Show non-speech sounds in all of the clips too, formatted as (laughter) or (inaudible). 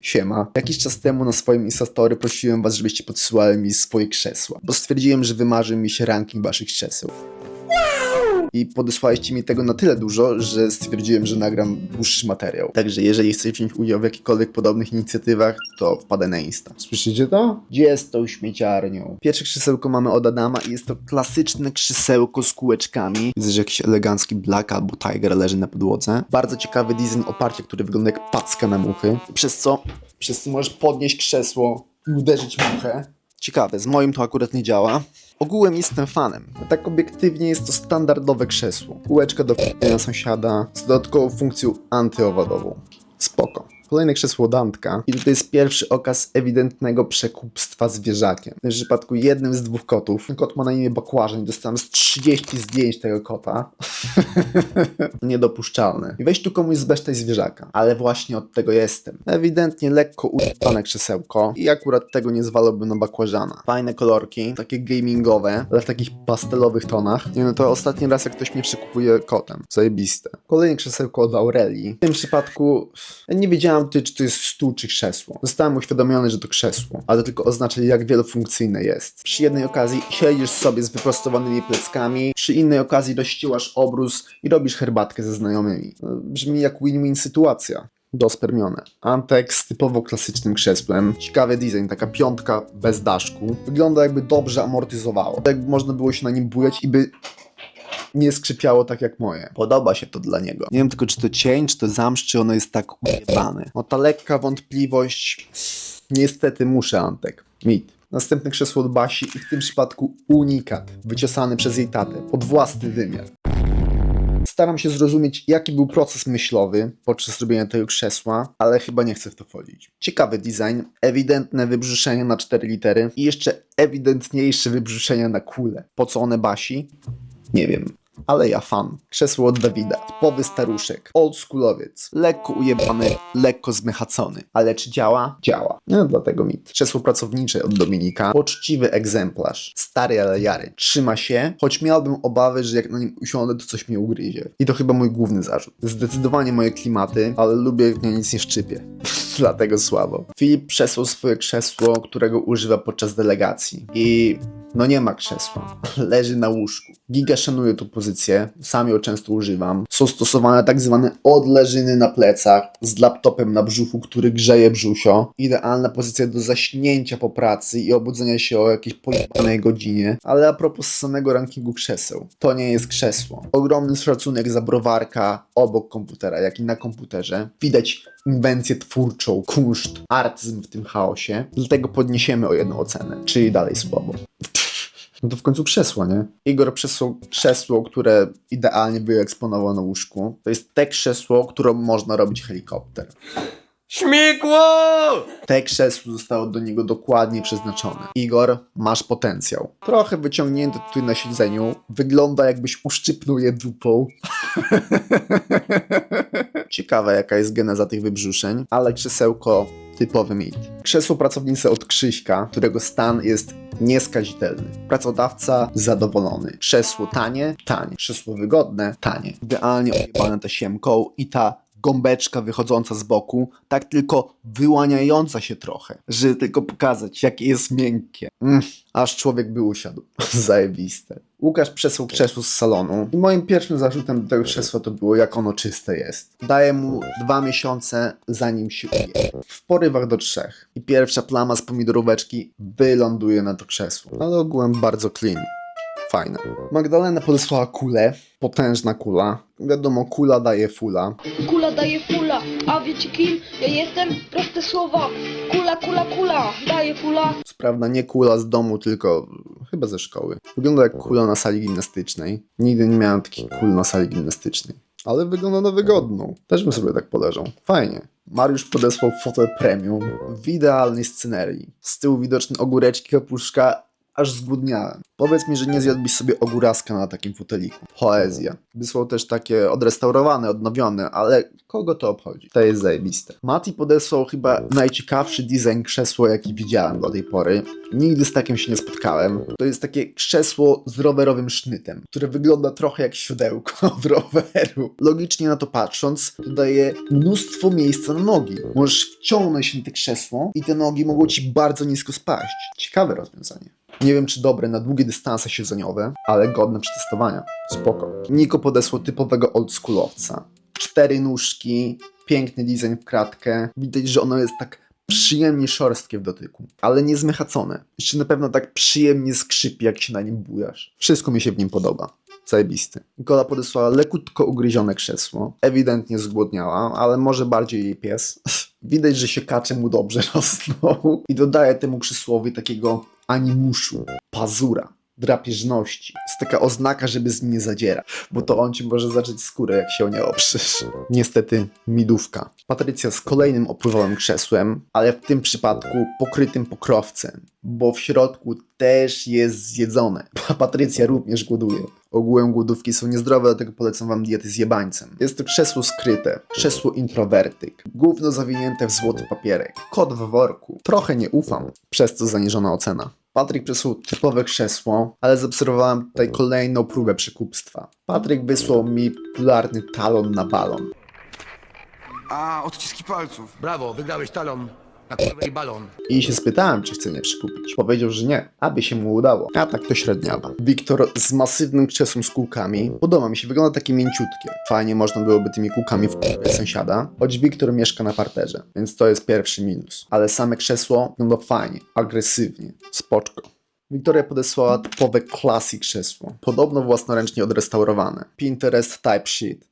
Siema. Jakiś czas temu na swoim Instastory prosiłem was, żebyście podsyłali mi swoje krzesła, bo stwierdziłem, że wymarzył mi się ranking waszych krzeseł. I podesłaliście mi tego na tyle dużo, że stwierdziłem, że nagram dłuższy materiał. Także jeżeli chcecie wziąć udział w jakichkolwiek podobnych inicjatywach, to wpadę na Insta. Słyszycie to? Gdzie jest tą śmieciarnią? Pierwsze krzesełko mamy od Adama i jest to klasyczne krzesełko z kółeczkami. Widzę, że jakiś elegancki black albo tiger leży na podłodze. Bardzo ciekawy design oparcia, który wygląda jak packa na muchy. Przez co, przez co możesz podnieść krzesło i uderzyć muchę. Ciekawe, z moim to akurat nie działa. Ogółem jestem fanem. Tak obiektywnie jest to standardowe krzesło. Kółeczka do wpinania sąsiada z dodatkową funkcją antyowadową. Spoko. Kolejne krzesło od Antka. I tutaj jest pierwszy okaz ewidentnego przekupstwa zwierzakiem. W tym przypadku jednym z dwóch kotów. Kot ma na imię Bakłażeń. Dostałem z 30 zdjęć tego kota. (laughs) Niedopuszczalne. I weź tu komuś zbesztaj zwierzaka. Ale właśnie od tego jestem. Ewidentnie lekko używane krzesełko. I akurat tego nie zwalałbym na bakłażana. Fajne kolorki, takie gamingowe, ale w takich pastelowych tonach. Nie no to ostatni raz jak ktoś mnie przekupuje kotem. Zajebiste. Kolejne krzesełko od Aurelii. W tym przypadku nie wiedziałem ty, czy to jest stół czy krzesło. Zostałem uświadomiony, że to krzesło, ale to tylko oznacza jak wielofunkcyjne jest. Przy jednej okazji siedzisz sobie z wyprostowanymi pleckami, przy innej okazji rozściłasz obrus i robisz herbatkę ze znajomymi. No, Brzmi jak win-win sytuacja. Dospermione. Antek z typowo klasycznym krzesłem. Ciekawy design, taka piątka bez daszku. Wygląda jakby dobrze amortyzowało. Jakby można było się na nim bujać i by nie skrzypiało tak jak moje. Podoba się to dla niego. Nie wiem tylko, czy to cień, czy to zamsz, czy ono jest tak ujebane. No ta lekka wątpliwość... Niestety muszę, Antek. Mit. Następne krzesło od Basi i w tym przypadku unikat, wyciosany przez jej tatę, pod własny wymiar. Staram się zrozumieć, jaki był proces myślowy podczas robienia tego krzesła, ale chyba nie chcę w to wchodzić. Ciekawy design, ewidentne wybrzuszenie na 4 litery i jeszcze ewidentniejsze wybrzuszenia na kulę. Po co one basi? Nie wiem. Ale ja fan. Krzesło od Dawida. Typowy staruszek. Oldschoolowiec. Lekko ujebany, lekko zmechacony. Ale czy działa? Działa. No dlatego mit. Krzesło pracownicze od Dominika. Poczciwy egzemplarz. Stary ale jary. Trzyma się, choć miałbym obawy, że jak na nim usiądę, to coś mnie ugryzie. I to chyba mój główny zarzut. Zdecydowanie moje klimaty, ale lubię jak mnie nic nie szczypie. (laughs) dlatego słabo. Filip przesłał swoje krzesło, którego używa podczas delegacji. I no nie ma krzesła. (laughs) Leży na łóżku. Giga szanuję tą pozycję, sam ją często używam. Są stosowane tak zwane odleżyny na plecach z laptopem na brzuchu, który grzeje brzusio. Idealna pozycja do zaśnięcia po pracy i obudzenia się o jakiejś pojebanej godzinie. Ale a propos samego rankingu krzeseł. To nie jest krzesło. Ogromny szacunek za browarka obok komputera, jak i na komputerze. Widać inwencję twórczą, kunszt, artyzm w tym chaosie. Dlatego podniesiemy o jedną ocenę, czyli dalej słabo. No to w końcu krzesło, nie? Igor przesłał krzesło, które idealnie wyeksponował na łóżku. To jest te krzesło, którą można robić helikopter. Śmigło! Te krzesło zostało do niego dokładnie przeznaczone. Igor, masz potencjał. Trochę wyciągnięte tutaj na siedzeniu. Wygląda jakbyś uszczypnął je dupą. (laughs) Ciekawe jaka jest geneza tych wybrzuszeń, ale krzesełko typowy mit. Krzesło pracownicy od Krzyśka, którego stan jest nieskazitelny. Pracodawca zadowolony. Krzesło tanie? Tanie. Krzesło wygodne? Tanie. Idealnie ojebane tasiemką i ta gąbeczka wychodząca z boku, tak tylko wyłaniająca się trochę, żeby tylko pokazać, jakie jest miękkie. Mm, aż człowiek by usiadł. (laughs) Zajebiste. Łukasz przesuł krzesło z salonu i moim pierwszym zarzutem do tego krzesła to było, jak ono czyste jest. Daję mu dwa miesiące, zanim się uje. W porywach do trzech. I pierwsza plama z pomidoróweczki wyląduje na to krzesło. Ale ogółem bardzo clean. Fajne. Magdalena podesłała kulę. Potężna kula. Wiadomo, kula daje fula. Kula daje fula, a wiecie kim? Ja jestem proste słowa. Kula, kula, kula, daje fula. Co prawda nie kula z domu, tylko chyba ze szkoły. Wygląda jak kula na sali gimnastycznej. Nigdy nie miałem takich kul na sali gimnastycznej. Ale wygląda na wygodną. Też bym sobie tak poleżał. Fajnie. Mariusz podesłał fotel premium w idealnej scenerii. Z tyłu widoczne ogóreczki, kapuszka, aż zgłodniałem. Powiedz mi, że nie zjadłbyś sobie ogóraska na takim foteliku. Poezja. Wysłał też takie odrestaurowane, odnowione, ale kogo to obchodzi? To jest zajebiste. Mati podesłał chyba najciekawszy design krzesła, jaki widziałem do tej pory. Nigdy z takim się nie spotkałem. To jest takie krzesło z rowerowym sznytem, które wygląda trochę jak siodełko (laughs) od roweru. Logicznie na to patrząc, to daje mnóstwo miejsca na nogi. Możesz wciągnąć się na te krzesło i te nogi mogą ci bardzo nisko spaść. Ciekawe rozwiązanie. Nie wiem, czy dobre na długie dystanse siedzeniowe, ale godne przetestowania. Spoko. Niko podesłał typowego oldschoolowca. Cztery nóżki, piękny design w kratkę. Widać, że ono jest tak przyjemnie szorstkie w dotyku, ale nie zmechacone. Jeszcze na pewno tak przyjemnie skrzypi, jak się na nim bujasz. Wszystko mi się w nim podoba. Zajebisty. Nikola podesłała lekutko ugryzione krzesło. Ewidentnie zgłodniała, ale może bardziej jej pies. (laughs) Widać, że się kacze mu dobrze rosną. I dodaje temu krzesłowi takiego animuszu, pazura, drapieżności. Jest taka oznaka, żeby z nim nie zadzierać, bo to on ci może zacząć skórę, jak się o nie oprzesz. Niestety, midówka. Patrycja z kolejnym opływałym krzesłem, ale w tym przypadku pokrytym pokrowcem, bo w środku też jest zjedzone. (laughs) A Patrycja również głoduje. Ogółem głodówki są niezdrowe, dlatego polecam wam diety z jebańcem. Jest to krzesło skryte, krzesło introwertyk, gówno zawinięte w złoty papierek, kot w worku. Trochę nie ufam, przez co zaniżona ocena. Patryk przysłał typowe krzesło, ale zaobserwowałem tutaj kolejną próbę przekupstwa. Patryk wysłał mi popularny talon na balon. A, odciski palców. Brawo, wygrałeś talon na i balon. I się spytałem, czy chce mnie przykupić. Powiedział, że nie, aby się mu udało. A tak to średniawa. Wiktor z masywnym krzesłem z kółkami. Podoba mi się, wygląda takie mięciutkie. Fajnie można byłoby tymi kółkami wkurwiać sąsiada. Choć Wiktor mieszka na parterze, więc to jest pierwszy minus. Ale same krzesło wygląda fajnie, agresywnie, spoczko. Wiktoria podesłała typowe classy krzesło. Podobno własnoręcznie odrestaurowane. Pinterest type shit.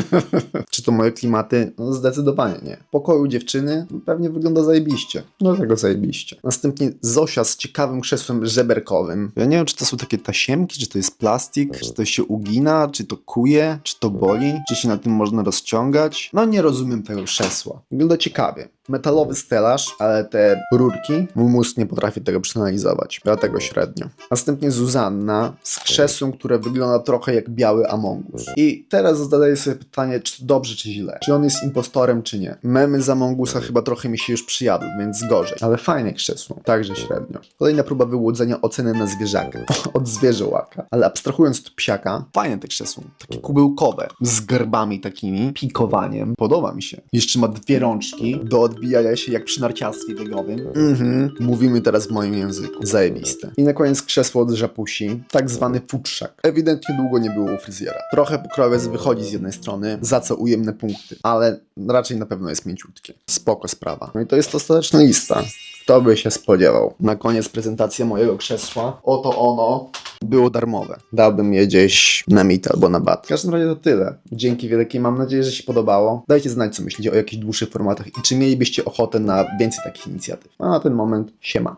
(laughs) Czy to moje klimaty? No zdecydowanie nie. Pokoju dziewczyny pewnie wygląda zajebiście. Dlatego zajebiście. Następnie Zosia z ciekawym krzesłem żeberkowym. Ja nie wiem, czy to są takie tasiemki, czy to jest plastik, czy to się ugina, czy to kuje, czy to boli, czy się na tym można rozciągać. No nie rozumiem tego krzesła. Wygląda ciekawie. Metalowy stelaż, ale te rurki, mój mózg nie potrafi tego przeanalizować. Dlatego średnio. Następnie Zuzanna z krzesłem, które wygląda trochę jak biały Among Us. I teraz zadaję sobie pytanie, czy to dobrze, czy źle. Czy on jest impostorem, czy nie. Memy z Among Usa chyba trochę mi się już przyjadły, więc gorzej. Ale fajne krzesło. Także średnio. Kolejna próba wyłudzenia oceny na zwierzaka. (laughs) Od zwierzołaka. Ale abstrahując od psiaka, fajne te krzesło. Takie kubełkowe. Z garbami takimi, pikowaniem. Podoba mi się. Jeszcze ma dwie rączki do odbijania się jak przy narciarstwie biegowym. Mhm. Mówimy teraz w moim języku. Zajebiste. I na koniec krzesło od żapusi. Tak zwany futrzak. Ewidentnie długo nie było u fryzjera. Trochę pokrowiec wychodzi z jednej strony, za co ujemne punkty. Ale raczej na pewno jest mięciutkie. Spoko sprawa. No i to jest ostateczna lista. Kto by się spodziewał? Na koniec prezentacja mojego krzesła. Oto ono. Było darmowe. Dałbym je gdzieś na mit albo na bat. W każdym razie to tyle. Dzięki wielkie, mam nadzieję, że się podobało. Dajcie znać, co myślicie o jakichś dłuższych formatach i czy mielibyście ochotę na więcej takich inicjatyw. A na ten moment siema.